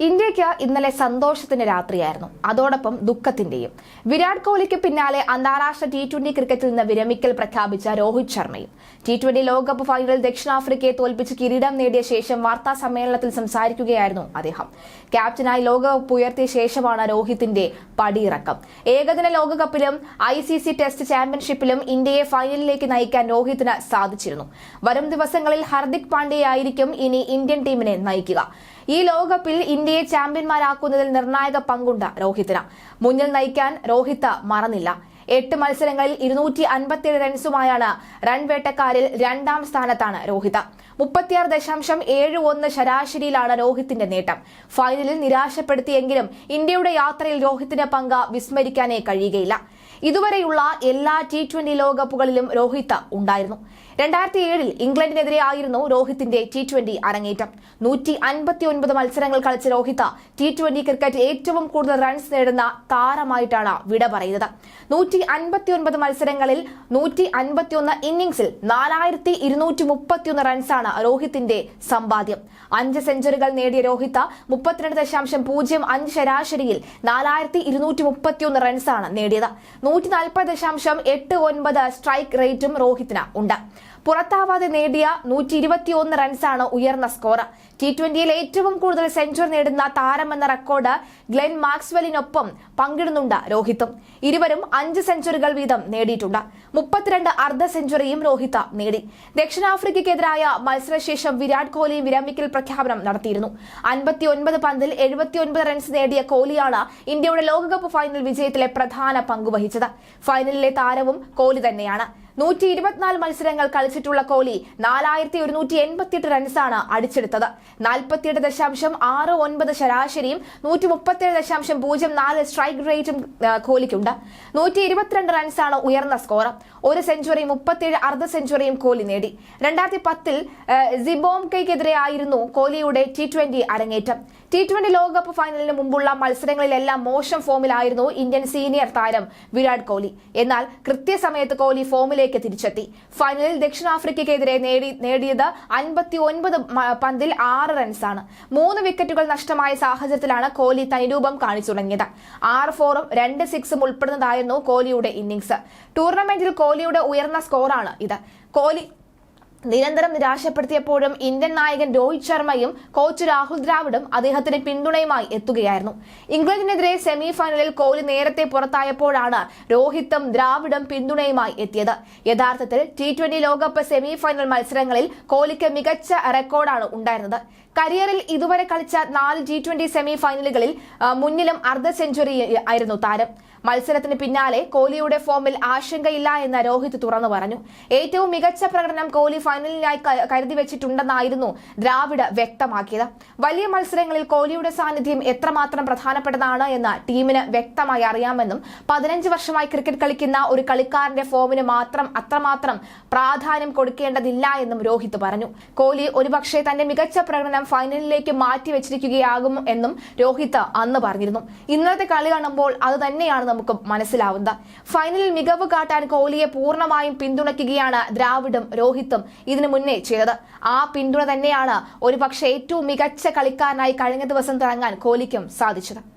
ഇന്ത്യയ്ക്ക് ഇന്നലെ സന്തോഷത്തിന്റെ രാത്രിയായിരുന്നു. അതോടൊപ്പം ദുഃഖത്തിന്റെയും. വിരാട് കോഹ്ലിക്ക് പിന്നാലെ അന്താരാഷ്ട്ര ടി ട്വന്റി ക്രിക്കറ്റിൽ നിന്ന് വിരമിക്കൽ പ്രഖ്യാപിച്ച രോഹിത് ശർമ്മയും. ടി ട്വന്റി ലോകകപ്പ് ഫൈനലിൽ ദക്ഷിണാഫ്രിക്കയെ തോൽപ്പിച്ച് കിരീടം നേടിയ ശേഷം വാർത്താ സമ്മേളനത്തിൽ സംസാരിക്കുകയായിരുന്നു അദ്ദേഹം. ക്യാപ്റ്റനായി ലോകകപ്പ് ഉയർത്തിയ ശേഷമാണ് രോഹിത്തിന്റെ പടിയിറക്കം. ഏകദിന ലോകകപ്പിലും ഐ സി സി ടെസ്റ്റ് ചാമ്പ്യൻഷിപ്പിലും ഇന്ത്യയെ ഫൈനലിലേക്ക് നയിക്കാൻ രോഹിത്തിന് സാധിച്ചിരുന്നു. വരും ദിവസങ്ങളിൽ ഹർദിക് പാണ്ഡ്യയായിരിക്കും ഇനി ഇന്ത്യൻ ടീമിനെ നയിക്കുക. ഈ ലോകകപ്പിൽ ഇന്ത്യയെ ചാമ്പ്യന്മാരാക്കുന്നതിൽ നിർണായക പങ്കുണ്ട് രോഹിത്തിന്. മുന്നിൽ നയിക്കാൻ രോഹിത് മറന്നില്ല. എട്ട് മത്സരങ്ങളിൽ ഇരുന്നൂറ്റി അൻപത്തിയേഴ് റൺസുമായാണ് റൺവേട്ടക്കാരിൽ രണ്ടാം സ്ഥാനത്താണ് രോഹിത്. മുപ്പത്തിയാറ് ദശാംശം ഏഴ് ഒന്ന് ശരാശരിയിലാണ് രോഹിത്തിന്റെ നേട്ടം. ഫൈനലിൽ നിരാശപ്പെടുത്തിയെങ്കിലും ഇന്ത്യയുടെ യാത്രയിൽ രോഹിത്തിന്റെ പങ്ക് വിസ്മരിക്കാനേ കഴിയുകയില്ല. ഇതുവരെയുള്ള എല്ലാ ടി ട്വന്റി ലോകകപ്പുകളിലും രോഹിത് ഉണ്ടായിരുന്നു. രണ്ടായിരത്തി ഏഴിൽ ഇംഗ്ലണ്ടിനെതിരെ ആയിരുന്നു രോഹിത്തിന്റെ ടി ട്വന്റി അരങ്ങേറ്റം. നൂറ്റി അൻപത്തി ഒൻപത് മത്സരങ്ങൾ കളിച്ച രോഹിത് ടി ട്വന്റി ക്രിക്കറ്റ് ഏറ്റവും കൂടുതൽ റൺസ് നേടുന്ന താരമായിട്ടാണ് വിട പറയുന്നത്. നൂറ്റി അൻപത്തി ഒൻപത് മത്സരങ്ങളിൽ നൂറ്റി അൻപത്തിയൊന്ന് ഇന്നിംഗ്സിൽ നാലായിരത്തി ഇരുന്നൂറ്റി മുപ്പത്തിയൊന്ന് റൺസാണ് രോഹിത്തിന്റെ സമ്പാദ്യം. അഞ്ച് സെഞ്ചുറികൾ നേടിയ രോഹിത് മുപ്പത്തിരണ്ട് ദശാംശം പൂജ്യം അഞ്ച് ശരാശരിയിൽ നാലായിരത്തി ഇരുന്നൂറ്റി മുപ്പത്തിയൊന്ന് റൺസാണ് നേടിയത്. നൂറ്റി നാൽപ്പത് ദശാംശം എട്ട് ഒൻപത് സ്ട്രൈക്ക് റേറ്റും രോഹിത്തിന്. ഉണ്ട്. പുറത്താവാതെ നേടിയ നൂറ്റി ഇരുപത്തിയൊന്ന് റൺസാണ് ഉയർന്ന സ്കോർ. ടി ട്വന്റിയിൽ ഏറ്റവും കൂടുതൽ സെഞ്ചുറി നേടുന്ന താരമെന്ന റെക്കോർഡ് ഗ്ലെൻ മാക്സ്വെലിനൊപ്പം പങ്കിടുന്നുണ്ട് രോഹിത്തും. ഇരുവരും അഞ്ച് സെഞ്ചുറികൾ വീതം നേടിയിട്ടുണ്ട്. മുപ്പത്തിരണ്ട് അർദ്ധ സെഞ്ചുറിയും രോഹിത്ത നേടി. ദക്ഷിണാഫ്രിക്കയ്ക്കെതിരായ മത്സരശേഷം വിരാട് കോഹ്ലി വിരമിക്കൽ പ്രഖ്യാപനം നടത്തിയിരുന്നു. അൻപത്തിയൊൻപത് പന്തിൽ എഴുപത്തിയൊൻപത് റൺസ് നേടിയ കോഹ്ലിയാണ് ഇന്ത്യയുടെ ലോകകപ്പ് ഫൈനൽ വിജയത്തിലെ പ്രധാന പങ്കുവഹിച്ചത് ഫൈനലിലെ താരവും കോഹ്ലി തന്നെയാണ്. നൂറ്റി ഇരുപത്തിനാല് മത്സരങ്ങൾ കളിച്ചിട്ടുള്ള കോഹ്ലി നാലായിരത്തി ഒരുന്നൂറ്റി എൺപത്തിയെട്ട് റൺസാണ് അടിച്ചെടുത്തത്. നാൽപ്പത്തിയെട്ട് ദശാംശം ആറ് ഒൻപത് ശരാശരിയും നൂറ്റി മുപ്പത്തിയേഴ് ദശാംശം പൂജ്യം നാല് സ്ട്രൈക്ക് റേറ്റും കോഹ്ലിക്കുണ്ട്. നൂറ്റി ഇരുപത്തിരണ്ട് റൺസാണ് ഉയർന്ന സ്കോർ ഒരു സെഞ്ചുറിയും മുപ്പത്തിയേഴ് അർദ്ധ സെഞ്ചുറിയും കോഹ്ലി നേടി. രണ്ടായിരത്തി പത്തിൽ സിബോംകയ്ക്കെതിരെ കോഹ്ലിയുടെ ടി ട്വന്റി അരങ്ങേറ്റം. ടി ട്വന്റി ലോകകപ്പ് ഫൈനലിന് മുമ്പുള്ള മത്സരങ്ങളിലെല്ലാം മോശം ഫോമിലായിരുന്നു ഇന്ത്യൻ സീനിയർ താരം വിരാട് കോഹ്ലി. എന്നാൽ കൃത്യസമയത്ത് കോഹ്ലി ഫോമിലേക്ക് തിരിച്ചെത്തി. ഫൈനലിൽ ദക്ഷിണാഫ്രിക്കയ്ക്കെതിരെ നേടി നേടിയത് അൻപത്തി ഒൻപത് പന്തിൽ ആറ് റൺസാണ്. മൂന്ന് വിക്കറ്റുകൾ നഷ്ടമായ സാഹചര്യത്തിലാണ് കോഹ്ലി തനിരൂപം കാണിച്ചു തുടങ്ങിയത് ആറ് ഫോറും രണ്ട് സിക്സും ഉൾപ്പെടുന്നതായിരുന്നു കോഹ്ലിയുടെ ഇന്നിംഗ്സ്. ടൂർണമെന്റിൽ കോഹ്ലിയുടെ ഉയർന്ന സ്കോറാണ് ഇത്. കോഹ്ലി നിരന്തരം നിരാശപ്പെടുത്തിയപ്പോഴും ഇന്ത്യൻ നായകൻ രോഹിത് ശർമ്മയും കോച്ച് രാഹുൽ ദ്രാവിഡും അദ്ദേഹത്തിന് പിന്തുണയുമായി എത്തുകയായിരുന്നു. ഇംഗ്ലണ്ടിനെതിരെ സെമി ഫൈനലിൽ കോഹ്ലി നേരത്തെ പുറത്തായപ്പോഴാണ് രോഹിത്തും ദ്രാവിഡും പിന്തുണയുമായി എത്തിയത്. യഥാർത്ഥത്തിൽ ടി ട്വന്റി ലോകകപ്പ് സെമി ഫൈനൽ മത്സരങ്ങളിൽ കോഹ്ലിക്ക് മികച്ച റെക്കോർഡാണ് ഉണ്ടായിരുന്നത്. കരിയറിൽ ഇതുവരെ കളിച്ച നാല് ജി ട്വന്റി സെമി ഫൈനലുകളിൽ മുന്നിലും അർദ്ധ സെഞ്ചുറി ആയിരുന്നു താരം. മത്സരത്തിന് പിന്നാലെ കോഹ്ലിയുടെ ഫോമിൽ ആശങ്കയില്ല എന്ന് രോഹിത് തുറന്നു പറഞ്ഞു. ഏറ്റവും മികച്ച പ്രകടനം കോഹ്ലി ഫൈനലിനായി കരുതി വെച്ചിട്ടുണ്ടെന്നായിരുന്നു ദ്രാവിഡ് വ്യക്തമാക്കിയത്. വലിയ മത്സരങ്ങളിൽ കോഹ്ലിയുടെ സാന്നിധ്യം എത്രമാത്രം പ്രധാനപ്പെട്ടതാണ് എന്ന് ടീമിന് വ്യക്തമായി അറിയാമെന്നും പതിനഞ്ച് വർഷമായി ക്രിക്കറ്റ് കളിക്കുന്ന ഒരു കളിക്കാരന്റെ ഫോമിന് മാത്രം അത്രമാത്രം പ്രാധാന്യം കൊടുക്കേണ്ടതില്ല എന്നും രോഹിത് പറഞ്ഞു. കോഹ്ലി ഒരുപക്ഷെ തന്റെ മികച്ച പ്രകടനം ഫൈനലിലേക്ക് മാറ്റിവെച്ചിരിക്കുകയാകും എന്നും രോഹിത് അന്ന് പറഞ്ഞിരുന്നു. ഇന്നത്തെ കളി കാണുമ്പോൾ അത് തന്നെയാണ് നമുക്ക് മനസ്സിലാവുന്നത്. ഫൈനലിൽ മികവ് കാട്ടാൻ കോഹ്ലിയെ പൂർണമായും പിന്തുണയ്ക്കുകയാണ് ദ്രാവിഡും രോഹിത്തും ഇതിനു മുന്നേ ചെയ്തത്. ആ പിന്തുണ തന്നെയാണ് ഒരുപക്ഷെ ഏറ്റവും മികച്ച കളിക്കാരനായി കഴിഞ്ഞ ദിവസം തിളങ്ങാൻ കോഹ്ലിക്കും സാധിച്ചത്.